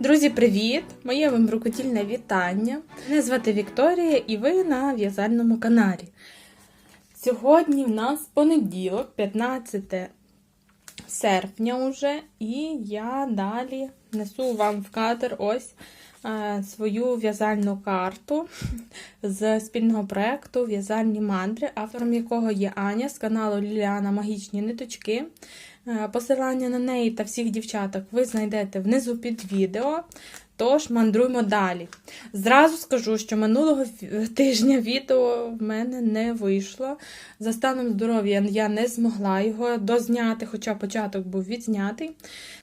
Друзі, привіт! Моє вам рукодільне вітання. Мене звати Вікторія і ви на в'язальному каналі. Сьогодні в нас понеділок, 15 серпня уже, і я далі несу вам в кадр ось е, свою в'язальну карту з спільного проєкту В'язальні мандри, автором якого є Аня з каналу Ліліана Магічні ниточки. Е, Посилання на неї та всіх дівчаток ви знайдете внизу під відео. Тож мандруймо далі. Зразу скажу, що минулого тижня відео в мене не вийшло. За станом здоров'я я не змогла його дозняти, хоча початок був відзнятий.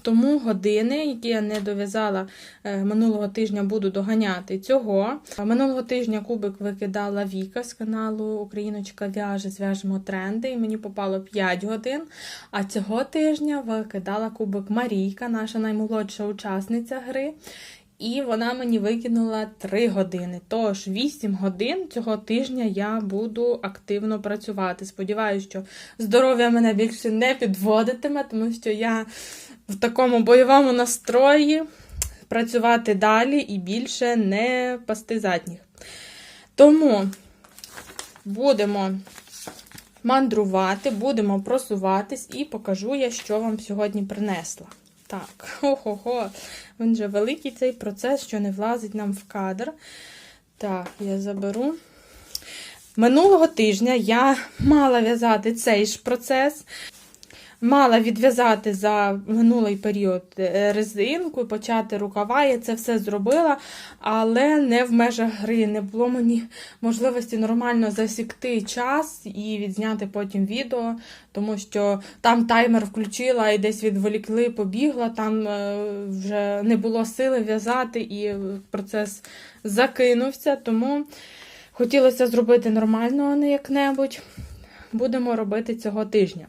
Тому години, які я не дов'язала е, минулого тижня, буду доганяти цього. Минулого тижня кубик викидала Віка з каналу Україночка в'яже, зв'яжемо тренди, і мені попало 5 годин. А цього тижня викидала кубик Марійка, наша наймолодша учасниця гри. І вона мені викинула 3 години. Тож 8 годин цього тижня я буду активно працювати. Сподіваюся, що здоров'я мене більше не підводитиме, тому що я в такому бойовому настрої працювати далі і більше не пасти задніх. Тому будемо мандрувати, будемо просуватись і покажу я, що вам сьогодні принесла. Так, о-хо-хо, він же великий цей процес, що не влазить нам в кадр. Так, я заберу. Минулого тижня я мала в'язати цей ж процес. Мала відв'язати за минулий період е, резинку, почати рукава. Я це все зробила, але не в межах гри. Не було мені можливості нормально засікти час і відзняти потім відео, тому що там таймер включила і десь відволікли, побігла. Там е, вже не було сили в'язати, і процес закинувся. Тому хотілося зробити нормально, а не як-небудь. Будемо робити цього тижня.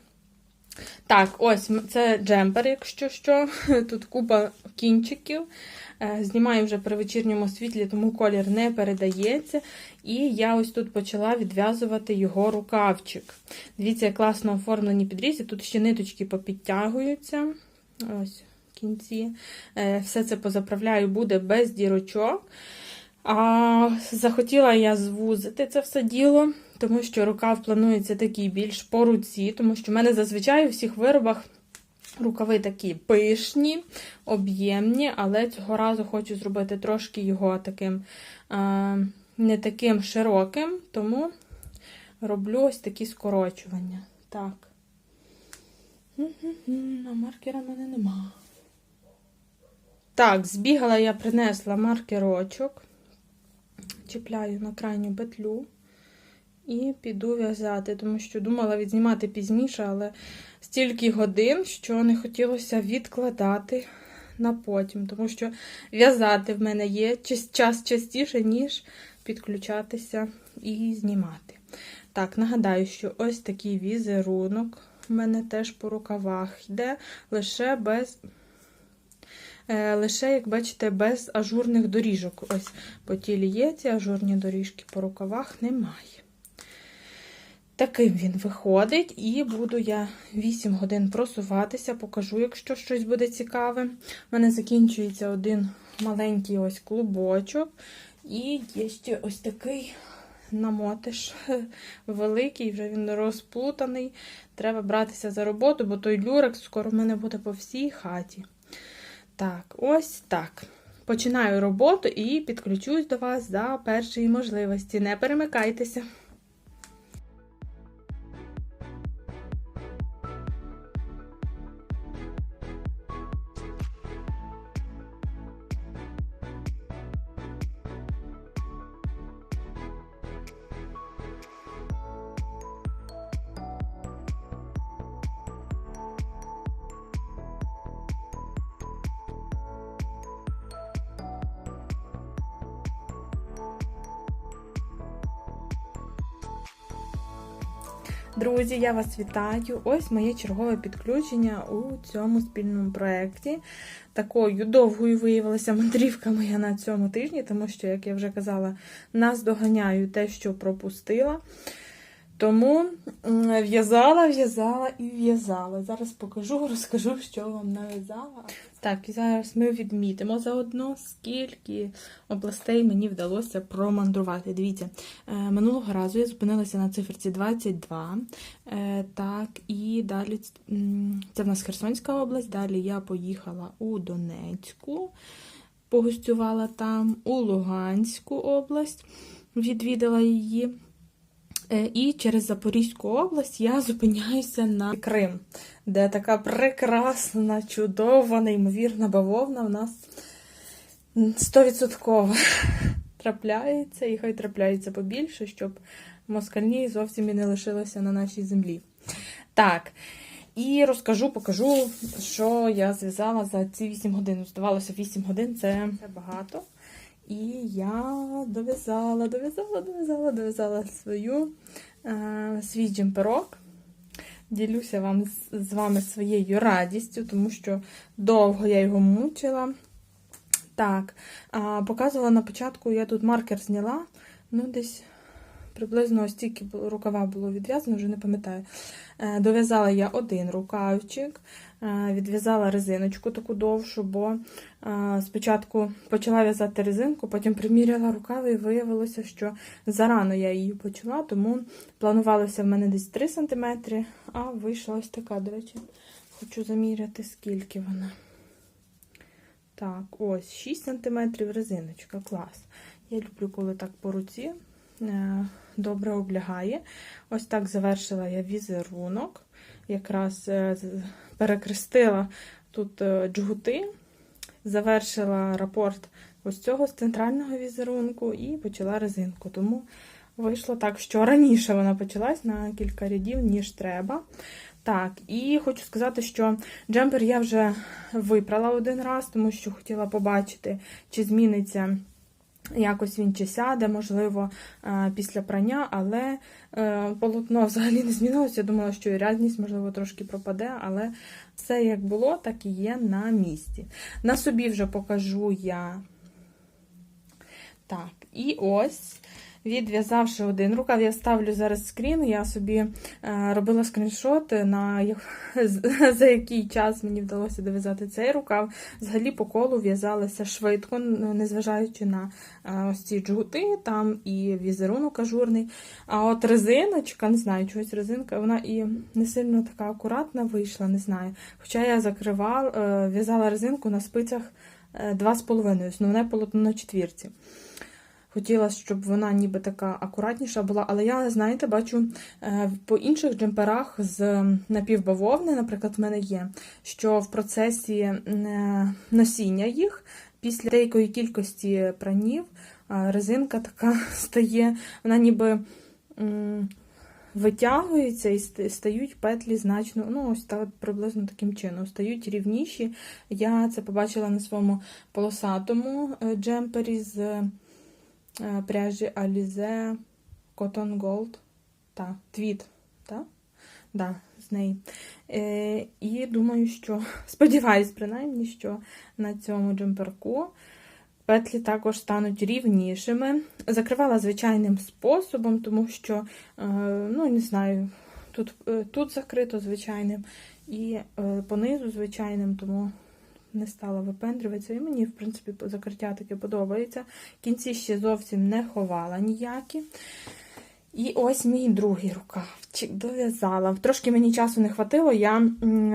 Так, ось це джемпер, якщо що. Тут купа кінчиків. Е, Знімаю вже при вечірньому світлі, тому колір не передається. І я ось тут почала відв'язувати його рукавчик. Дивіться, класно оформлені підрізи. Тут ще ниточки попідтягуються. Ось кінці. Е, Все це позаправляю, буде без дірочок. А захотіла я звузити це все діло, тому що рукав планується такий більш по руці, тому що в мене зазвичай у всіх виробах рукави такі пишні, об'ємні, але цього разу хочу зробити трошки його таким а, не таким широким, тому роблю ось такі скорочування. Так. А маркера в мене нема. Так, збігала я, принесла маркерочок чіпляю на крайню петлю і піду в'язати, тому що думала відзнімати пізніше, але стільки годин, що не хотілося відкладати на потім, тому що в'язати в мене є час- час частіше, ніж підключатися і знімати. Так, нагадаю, що ось такий візерунок в мене теж по рукавах йде, лише без. Е, Лише, як бачите, без ажурних доріжок. Ось по тілі є ці ажурні доріжки, по рукавах немає. Таким він виходить, і буду я 8 годин просуватися, покажу, якщо щось буде цікаве. У мене закінчується один маленький ось клубочок, і є ще ось такий намотиш великий, вже він розплутаний. Треба братися за роботу, бо той люрекс скоро в мене буде по всій хаті. Так, ось так. Починаю роботу і підключусь до вас за першої можливості. Не перемикайтеся. Друзі, я вас вітаю. Ось моє чергове підключення у цьому спільному проєкті. Такою довгою виявилася мандрівка моя на цьому тижні, тому що, як я вже казала, наздоганяю те, що пропустила. Тому в'язала, в'язала і в'язала. Зараз покажу, розкажу, що вам нав'язала. Так, і зараз ми відмітимо заодно, скільки областей мені вдалося промандрувати. Дивіться, е, минулого разу я зупинилася на циферці 22. Е, Так, і далі це в нас Херсонська область. Далі я поїхала у Донецьку, погостювала там, у Луганську область, відвідала її. Е, І через Запорізьку область я зупиняюся на Крим, де така прекрасна, чудова, неймовірна бавовна в нас стовідсотково трапляється, і хай трапляється побільше, щоб москальні зовсім і не лишилося на нашій землі. Так. І розкажу, покажу, що я зв'язала за ці 8 годин. Здавалося, 8 годин це багато. І я дов'язала, дов'язала, дов'язала, дов'язала свою, е, свій джемперок. Ділюся вам з, вами своєю радістю, тому що довго я його мучила. Так, а, показувала на початку, я тут маркер зняла, ну десь приблизно стільки рукава було відв'язано, вже не пам'ятаю. Е, Дов'язала я один рукавчик, е, відв'язала резиночку таку довшу, бо е, спочатку почала в'язати резинку, потім приміряла рукави і виявилося, що зарано я її почала, тому планувалося в мене десь 3 см, а вийшла ось така, до речі, хочу заміряти, скільки вона. Так, ось 6 см резиночка, клас. Я люблю, коли так по руці добре облягає. Ось так завершила я візерунок. Якраз е, перекрестила тут е, джгути, завершила рапорт ось цього з центрального візерунку і почала резинку. Тому вийшло так, що раніше вона почалась на кілька рядів, ніж треба. Так, і хочу сказати, що джемпер я вже випрала один раз, тому що хотіла побачити, чи зміниться якось він чи сяде, можливо, е, після прання, але е, полотно взагалі не змінилося. Я думала, що і рядність, можливо, трошки пропаде, але все як було, так і є на місці. На собі вже покажу я. Так, і ось. Відв'язавши один рукав, я ставлю зараз скрін. Я собі е, робила скріншот, на за який час мені вдалося дов'язати цей рукав. Взагалі по колу в'язалася швидко, незважаючи на е, ось ці джгути, там і візерунок ажурний. А от резиночка, не знаю, чогось резинка, вона і не сильно така акуратна вийшла, не знаю. Хоча я закривала, е, в'язала резинку на спицях е, 2,5, основне полотно на четвірці. Хотіла, щоб вона ніби така акуратніша була, але я, знаєте, бачу е, по інших джемперах з напівбавовни, наприклад, в мене є, що в процесі е, носіння їх після деякої кількості пранів е, резинка така стає, вона ніби витягується і стають петлі значно, ну ось так приблизно таким чином, стають рівніші. Я це побачила на своєму полосатому джемпері з пряжі Alize Cotton Gold. Так, твіт, так? Да, з неї. Е, і думаю, що, сподіваюсь, принаймні, що на цьому джемперку петлі також стануть рівнішими. Закривала звичайним способом, тому що, е, ну, не знаю, тут, е, тут закрито звичайним і е, понизу звичайним, тому не стала випендрюватися. І мені, в принципі, закриття таке подобається. Кінці ще зовсім не ховала ніякі. І ось мій другий рукавчик дов'язала. Трошки мені часу не хватило. Я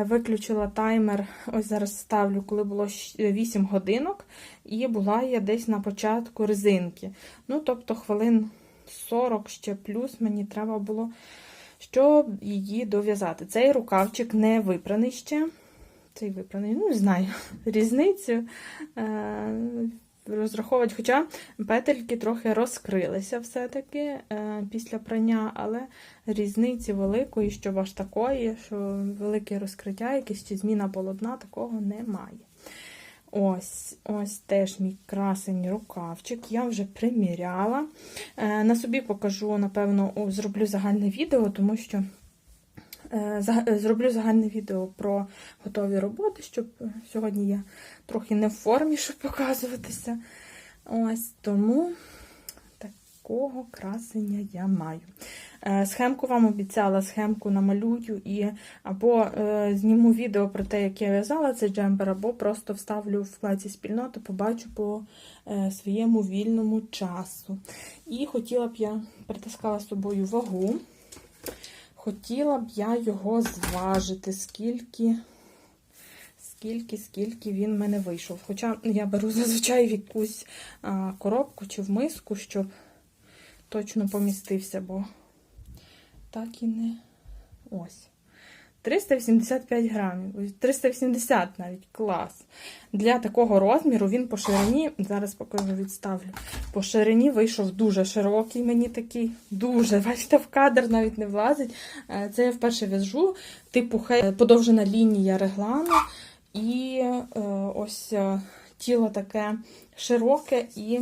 виключила таймер, ось зараз ставлю, коли було 8 годинок, і була я десь на початку резинки. Ну, тобто, хвилин 40 ще плюс мені треба було, щоб її дов'язати. Цей рукавчик не випраний ще. Цей випраний, ну, знаю, різницю. Е, розраховувати. Хоча петельки трохи розкрилися все-таки е, після прання, але різниці великої, що аж такої, що велике розкриття, якесь чи зміна полотна, такого немає. Ось, ось теж мій красень рукавчик. Я вже приміряла. Е, на собі покажу, напевно, зроблю загальне відео, тому що зроблю загальне відео про готові роботи, щоб е, сьогодні я трохи не в формі, щоб показуватися. Ось тому такого красення я маю. Е, Схемку вам обіцяла, схемку намалюю і або е, зніму відео про те, як я в'язала цей джемпер, або просто вставлю в вкладці спільноти, побачу по е, своєму вільному часу. І хотіла б я притискала з собою вагу. Хотіла б я його зважити, скільки, скільки, скільки він в мене вийшов. Хоча я беру зазвичай в якусь а, коробку чи в миску, щоб точно помістився, бо так і не. Ось. 385 грамів. Ось 380 навіть клас. Для такого розміру він по ширині, зараз покажу відставлю. По ширині вийшов дуже широкий, мені такий, дуже, бачите, в кадр навіть не влазить. Е, Це я вперше в'яжу, типу подовжена лінія реглану. І е, ось е, тіло таке широке і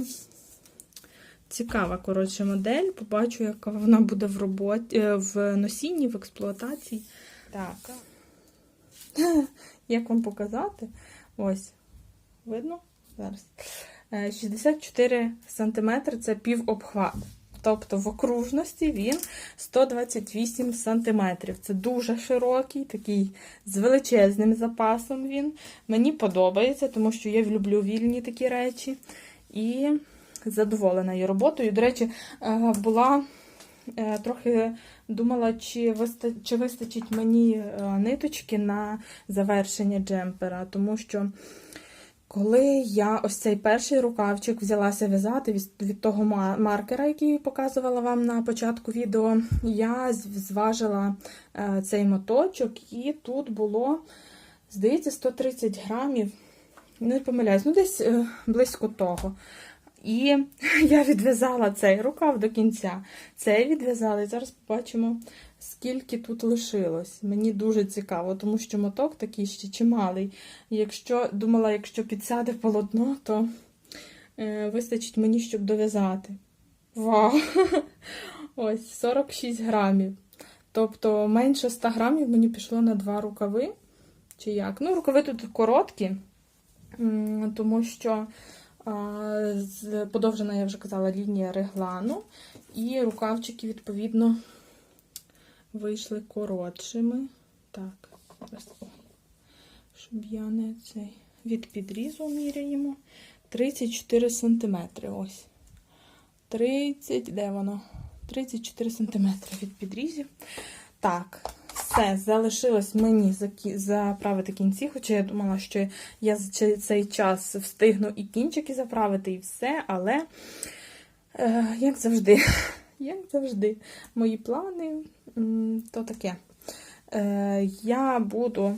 цікава, коротше, модель. Побачу, яка вона буде в роботі, в носінні, в експлуатації. Так. Як вам показати? Ось. Видно? Зараз. Е, 64 см це півобхват. Тобто в окружності він 128 см. Це дуже широкий, такий з величезним запасом він. Мені подобається, тому що я люблю вільні такі речі. І задоволена її роботою. До речі, е, була е, трохи думала, чи, виста... чи вистачить мені е, ниточки на завершення джемпера, тому що. Коли я ось цей перший рукавчик взялася в'язати від, від того маркера, який показувала вам на початку відео, я зважила е, цей моточок, і тут було, здається, 130 грамів. Не помиляюсь, ну десь е, близько того. І я відв'язала цей рукав до кінця. Цей відв'язала, і зараз побачимо, скільки тут лишилось. Мені дуже цікаво, тому що моток такий ще чималий. Якщо думала, якщо підсяде полотно, то е, вистачить мені, щоб дов'язати. Вау! Ось 46 грамів. Тобто менше 100 грамів мені пішло на два рукави. Чи як? Ну, рукави тут короткі, тому що подовжена, я вже казала, лінія реглану. І рукавчики, відповідно, вийшли коротшими. Так, щоб я не цей від підрізу міряємо. 34 см. Ось. 30, де воно? 34 см від підрізів. Так, все, залишилось мені заправити кінці, хоча я думала, що я за цей- час встигну і кінчики заправити, і все, але, е, як завжди, як завжди, мої плани то таке. Е, я буду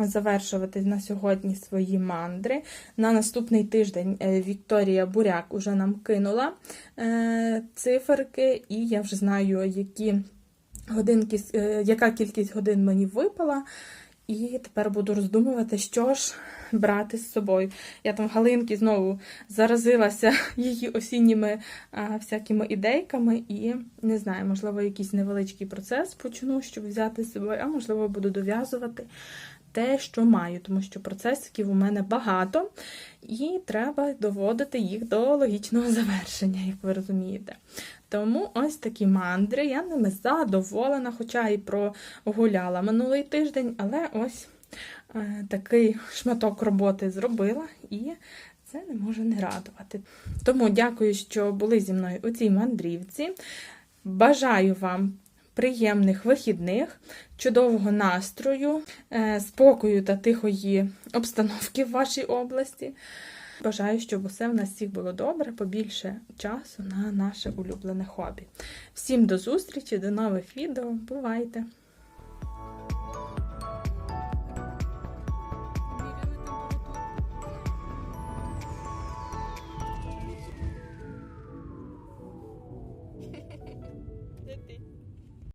завершувати на сьогодні свої мандри. На наступний тиждень е, Вікторія Буряк уже нам кинула е, циферки, і я вже знаю, які годинки, е, яка кількість годин мені випала. І тепер буду роздумувати, що ж брати з собою. Я там Галинки знову заразилася її осінніми а, всякими ідейками, і не знаю, можливо, якийсь невеличкий процес почну, щоб взяти з собою, а можливо, буду дов'язувати те, що маю, тому що процесиків у мене багато, і треба доводити їх до логічного завершення, як ви розумієте. Тому ось такі мандри, я ними задоволена, хоча і прогуляла минулий тиждень, але ось е, такий шматок роботи зробила, і це не може не радувати. Тому дякую, що були зі мною у цій мандрівці. Бажаю вам приємних вихідних, чудового настрою, е, спокою та тихої обстановки в вашій області. Бажаю, щоб усе в нас всіх було добре, побільше часу на наше улюблене хобі. Всім до зустрічі, до нових відео. Бувайте!